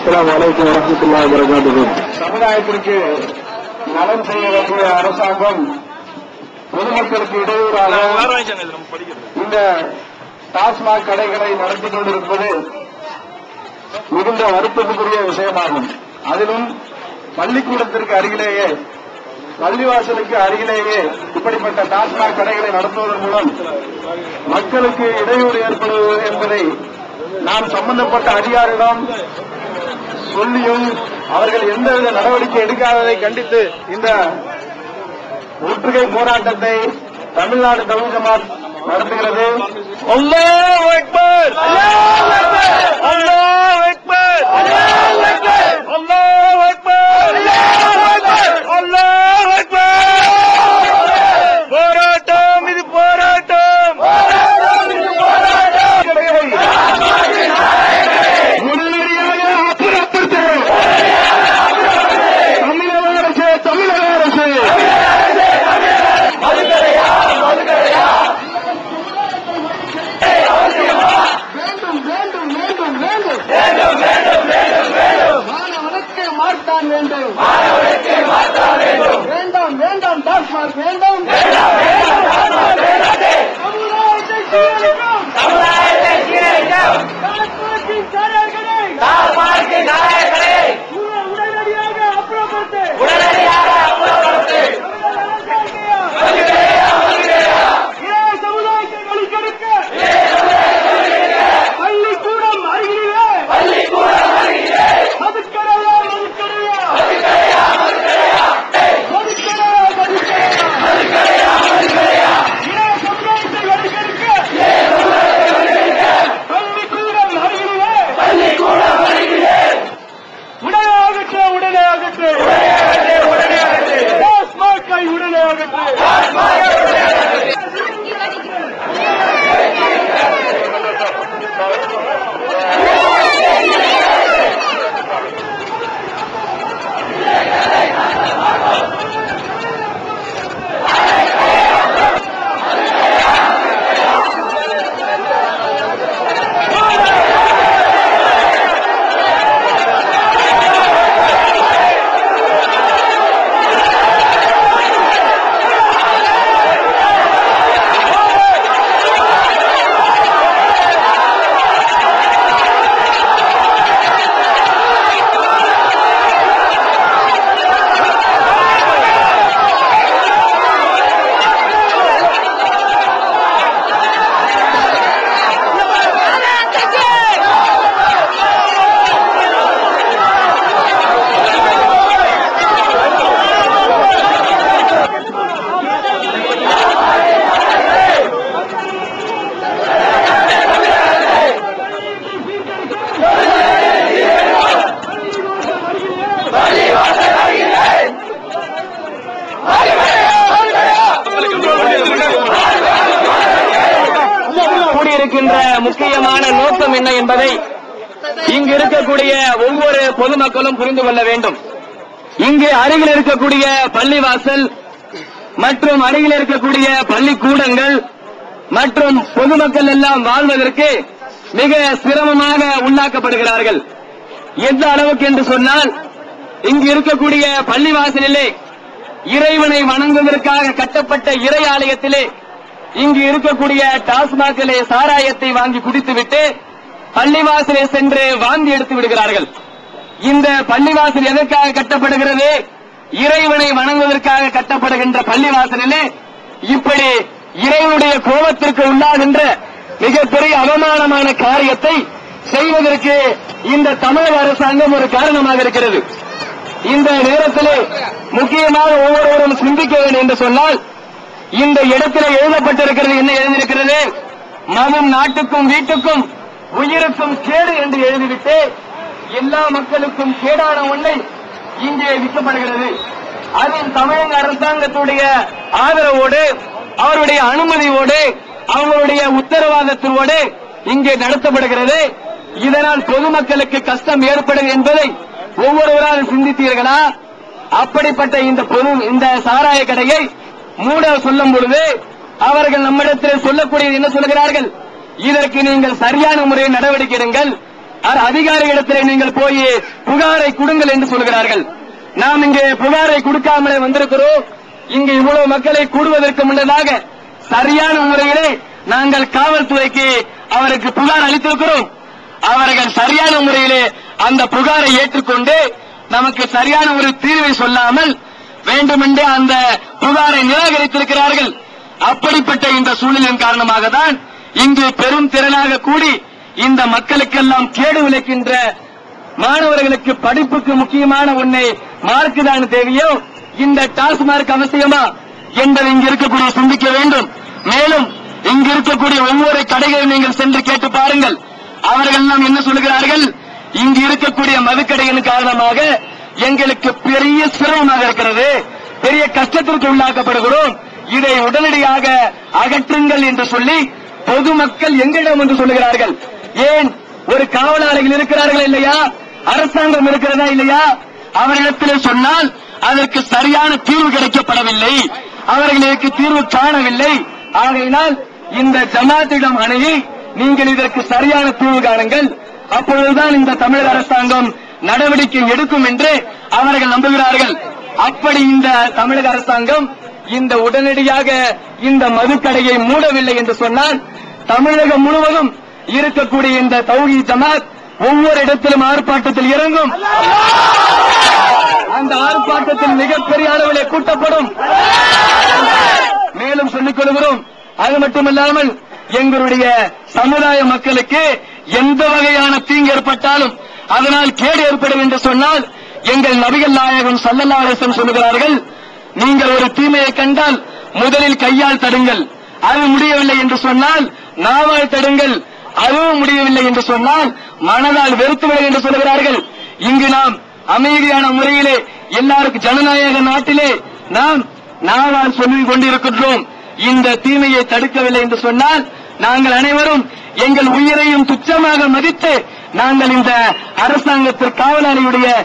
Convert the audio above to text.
அஸ்லாம் அலைக்கும் வரஹ்மத்துல்லாஹி வபரகாத்துஹு. சமுதாயத்திற்கு நலன் செய்ய வேண்டிய அரசாங்கம் பொதுமக்களுக்கு இடையூறாக இந்த டாஸ்மாக் கடைகளை நடத்தி கொண்டிருப்பது மிகுந்த வருத்தத்துக்குரிய விஷயமாகும். அதிலும் பள்ளிக்கூடத்திற்கு அருகிலேயே பள்ளிவாசலுக்கு அருகிலேயே இப்படிப்பட்ட டாஸ்மாக் கடைகளை நடத்துவதன் மூலம் மக்களுக்கு இடையூறு ஏற்படுவது என்பதை நாம் சம்பந்தப்பட்ட அதிகாரிடம் சொல்லியும் அவர்கள் எந்தவித நடவடிக்கை எடுக்காததை கண்டித்து இந்த முற்றுகை போராட்டத்தை தமிழ்நாடு தமிழ் ஜமாத் நடத்துகிறது. டாஸ்மாக் இருக்கின்ற முக்கியமான நோக்கம் என்ன என்பதை இங்கு இருக்கக்கூடிய ஒவ்வொரு பொதுமக்களும் புரிந்து கொள்ள வேண்டும். இங்கு அருகில் இருக்கக்கூடிய பள்ளிவாசல் மற்றும் அருகில் இருக்கக்கூடிய பள்ளிக்கூடங்கள் மற்றும் பொதுமக்கள் எல்லாம் வாழ்வதற்கு மிக சிரமமாக உள்ளாக்கப்படுகிறார்கள். எந்த அளவுக்கு என்று சொன்னால் இங்கு இருக்கக்கூடிய பள்ளிவாசலிலே இறைவனை வணங்குவதற்காக கட்டப்பட்ட இறை ஆலயத்திலே இங்கு இருக்கக்கூடிய டாஸ்மாகிலே சாராயத்தை வாங்கி குடித்துவிட்டு பள்ளிவாசலே சென்று வாந்தி எடுத்து விடுகிறார்கள். இந்த பள்ளிவாசல் எதற்காக கட்டப்படுகிறது? இறைவனை வணங்குவதற்காக கட்டப்படுகின்ற பள்ளிவாசலிலே இப்படி இறைவனுடைய கோபத்திற்கு உள்ளாகின்ற மிகப்பெரிய அவமானமான காரியத்தை செய்வதற்கு இந்த தமிழக அரசாங்கம் ஒரு காரணமாக இருக்கிறது. இந்த நேரத்திலே முக்கியமாக ஒவ்வொருவரும் சிந்திக்க வேண்டும் என்று சொன்னால் இந்த இடத்துல எழுதப்பட்டிருக்கிறது என்ன எழுதியிருக்கிறது? மனம் நாட்டுக்கும் வீட்டுக்கும் உயிருக்கும் கேடு என்று எழுதிவிட்டு எல்லா மக்களுக்கும் கேடான ஒன்றை இங்கே விற்கப்படுகிறது. அதுவும் தமிழக அரசாங்கத்துடைய ஆதரவோடு அவருடைய அனுமதியோடு அவங்களுடைய உத்தரவாதத்தோடு இங்கே நடத்தப்படுகிறது. இதனால் பொதுமக்களுக்கு கஷ்டம் ஏற்படும் என்பதை ஒவ்வொருவரால் சிந்தித்தீர்களா? அப்படிப்பட்ட இந்த பொது இந்த சாராய கடையை மூட சொல்லும் பொழுது அவர்கள் நம்மிடத்தில் சொல்லக்கூடியது என்ன சொல்கிறார்கள்? இதற்கு நீங்கள் சரியான முறையில் நடவடிக்கை எடுங்கள். அதிகாரிகளிடத்தில் நீங்கள் போய் புகாரை கொடுங்கள் என்று சொல்கிறார்கள். நாம் இங்கே புகாரை கொடுக்காமலே வந்திருக்கிறோம். இங்கு இவ்வளவு மக்களை கூடுவதற்கு முன்னதாக சரியான முறையிலே நாங்கள் காவல்துறைக்கு அவருக்கு புகார் அளித்திருக்கிறோம். அவர்கள் சரியான முறையிலே அந்த புகாரை ஏற்றுக்கொண்டு நமக்கு சரியான ஒரு தீர்வை சொல்லாமல் வேண்டுமென்றே அந்த புகாரை நிராகரித்திருக்கிறார்கள். அப்படிப்பட்ட இந்த சூழலின் காரணமாக தான் இங்கு பெரும் திரளாக கூடி இந்த மக்களுக்கெல்லாம் கேடு விளைக்கின்ற மாணவர்களுக்கு படிப்புக்கு முக்கியமான ஒன்றை மார்க்கு தான் தேவையோ இந்த டாஸ்மார்க் அவசியமா என்பதை இங்கு இருக்கக்கூடிய சிந்திக்க வேண்டும். மேலும் இங்கு இருக்கக்கூடிய ஒவ்வொரு கடைகளையும் நீங்கள் சென்று கேட்டு பாருங்கள். அவர்கள் எல்லாம் என்ன சொல்லுகிறார்கள்? இங்கு இருக்கக்கூடிய மதுக்கடைகளின் காரணமாக எங்களுக்கு பெரிய சிரமமாக இருக்கிறது. பெரிய கஷ்டத்திற்கு உள்ளாக்கப்படுகிறோம். இதை உடனடியாக அகற்றுங்கள் என்று சொல்லி பொதுமக்கள் எங்களிடம் என்று சொல்லுகிறார்கள். ஏன்? ஒரு காவலாளிகள் இருக்கிறார்கள் இல்லையா? அரசாங்கம் இருக்கிறதா இல்லையா? அவரிடத்தில் சொன்னால் அதற்கு சரியான தீர்வு கிடைக்கப்படவில்லை. அவர்களுக்கு தீர்வு காணவில்லை. ஆகையினால் இந்த ஜமாத்திடம் அணுகி நீங்கள் இதற்கு சரியான தீர்வு காணுங்கள். அப்பொழுதுதான் இந்த தமிழக அரசாங்கம் நடவடிக்கை எடுக்கும் என்று அவர்கள் நம்புகிறார்கள். அப்படி இந்த தமிழக அரசாங்கம் இந்த உடனடியாக இந்த மதுக்கடையை மூடவில்லை என்று சொன்னால் தமிழகம் முழுவதும் இருக்கக்கூடிய இந்த தௌஹி ஜமாத் ஒவ்வொரு இடத்திலும் ஆர்ப்பாட்டத்தில் இறங்கும். அந்த ஆர்ப்பாட்டத்தில் மிகப்பெரிய அளவிலே கூட்டப்படும். மேலும் சொல்லிக் கொள்கிறோம் அது மட்டுமல்லாமல் எங்களுடைய சமுதாய மக்களுக்கு எந்த வகையான தீங்கு ஏற்பட்டாலும் அதனால் கேடு ஏற்படும் என்று சொன்னால் எங்கள் நபிகள் நாயகம் சல்லல்லாஹம் சொல்லுகிறார்கள் நீங்கள் ஒரு தீமையை கண்டால் முதலில் கையால் தடுங்கள். அது முடியவில்லை என்று சொன்னால் நாவால் தடுங்கள். அதுவும் முடியவில்லை என்று சொன்னால் மனதால் வெறுத்துவிடும் என்று சொல்லுகிறார்கள். இங்கு நாம் அமைதியான முறையிலே எல்லாருக்கும் ஜனநாயக நாட்டிலே நாம் நாவால் சொல்லிக் கொண்டிருக்கின்றோம். இந்த தீமையை தடுக்கவில்லை என்று சொன்னால் நாங்கள் அனைவரும் எங்கள் உயிரையும் துச்சமாக மதித்து நாங்கள் இந்த அரசாங்கத்திற்கு காவலாளியுடைய